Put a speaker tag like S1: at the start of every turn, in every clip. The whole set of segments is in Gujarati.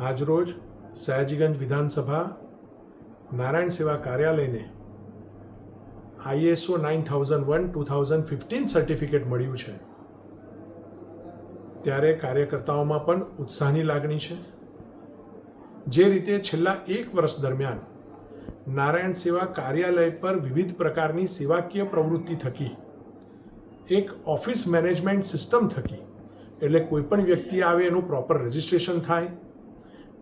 S1: આજરોજ સયાજીગંજ વિધાનસભા નારાયણ સેવા કાર્યાલયને ISO nine thousand one, two thousand fifteen certificate મળ્યું છે. ત્યારે કાર્યકર્તાઓમાં પણ ઉત્સાહની લાગણી છે. જે રીતે છેલ્લા એક વર્ષ દરમિયાન નારાયણ સેવા કાર્યાલય પર વિવિધ પ્રકારની સેવાકીય પ્રવૃત્તિ થકી, એક ઓફિસ મેનેજમેન્ટ સિસ્ટમ થકી, એટલે કોઈ પણ વ્યક્તિ આવે એનું પ્રોપર રજિસ્ટ્રેશન થાય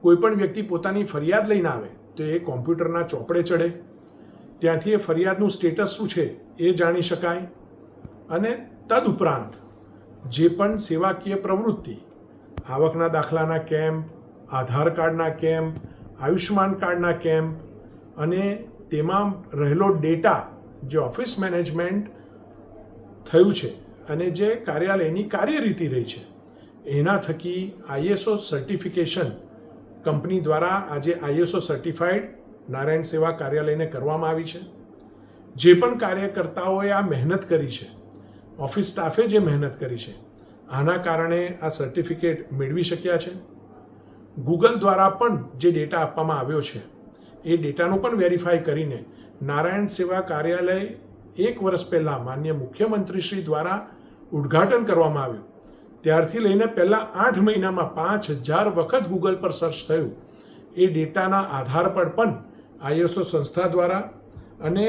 S1: કોઈ પણ વ્યક્તિ પોતાની ફરિયાદ લઈને આવે, તો એ કોમ્પ્યુટરના ચોપડે ચડે. ત્યાંથી એ ફરિયાદનું સ્ટેટસ શું છે એ જાણી શકાય. અને તદુપરાંત જે પણ સેવાકીય પ્રવૃત્તિ, આવકના દાખલાના કેમ્પ આધાર કાર્ડના કેમ્પ આયુષ્યમાન કાર્ડના કેમ્પ અને તેમાં રહેલો ડેટા જે ઓફિસ મેનેજમેન્ટ થયું છે અને જે કાર્યાલયની કાર્યરીતિ રહી છે, એના થકી આઈએસઓ સર્ટિફિકેશન કંપની દ્વારા આજે આઈએસઓ સર્ટિફાઈડ નારાયણ સેવા કાર્યાલયને કરવામાં આવી છે. જે પણ કાર્યકર્તાઓએ આ મહેનત કરી છે, ઓફિસ સ્ટાફે જે મહેનત કરી છે, આના કારણે આ સર્ટિફિકેટ મેળવી શક્યા છે. ગૂગલ દ્વારા પણ જે ડેટા આપવામાં આવ્યો છે, એ ડેટાનું પણ વેરીફાઈ કરીને નારાયણ સેવા કાર્યાલય એક વર્ષ પહેલાં માન્ય મુખ્યમંત્રીશ્રી દ્વારા ઉદ્ઘાટન કરવામાં આવ્યું. ત્યારથી લઈને પહેલાં આઠ મહિનામાં પાંચ હજાર વખત ગૂગલ પર સર્ચ થયું. એ ડેટાના આધાર પર પણ આઈએસઓ સંસ્થા દ્વારા અને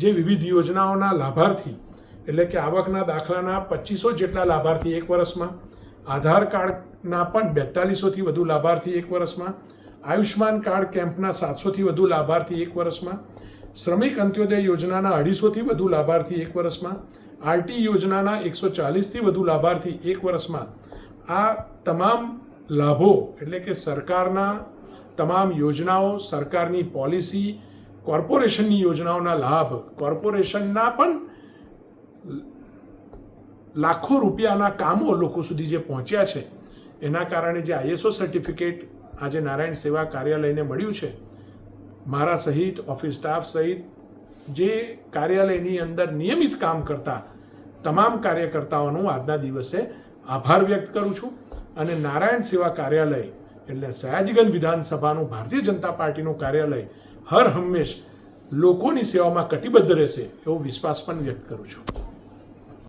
S1: જે વિવિધ યોજનાઓના લાભાર્થી, એટલે કે આવકના દાખલાના પચીસો જેટલા લાભાર્થી એક વર્ષમાં, આધાર કાર્ડના પણ બેતાલીસોથી વધુ લાભાર્થી એક વર્ષમાં આયુષ્માન કાર્ડ કેમ્પના સાતસોથી વધુ લાભાર્થી એક વર્ષમાં, શ્રમિક અંત્યોદય યોજનાના અઢીસોથી વધુ લાભાર્થી એક વર્ષમાં આરટી યોજનાના એકસો ચાલીસથી વધુ લાભાર્થી એક વર્ષમાં. આ તમામ લાભો એટલે કે સરકારના તમામ યોજનાઓ, સરકારની પોલિસી, કોર્પોરેશનની યોજનાઓના લાભ, કોર્પોરેશનના પણ લાખો રૂપિયાના કામો લોકો સુધી જે પહોંચ્યા છે, એના કારણે જે આઈએસઓ સર્ટિફિકેટ આજે નારાયણ સેવા કાર્યાલયને મળ્યું છે, મારા સહિત, ઓફિસ સ્ટાફ સહિત જે કાર્યાલયની અંદર નિયમિત કામ કરતા તમામ કાર્યકર્તાઓનો આજના દિવસે આભાર વ્યક્ત કરું છું અને નારાયણ સેવા કાર્યાલય એટલે સયાજીગંજ વિધાનસભાનું ભારતીય જનતા પાર્ટીનું કાર્યાલય હર હંમેશ લોકોની સેવામાં કટિબદ્ધ રહેશે એવો વિશ્વાસ પણ વ્યક્ત કરું છું.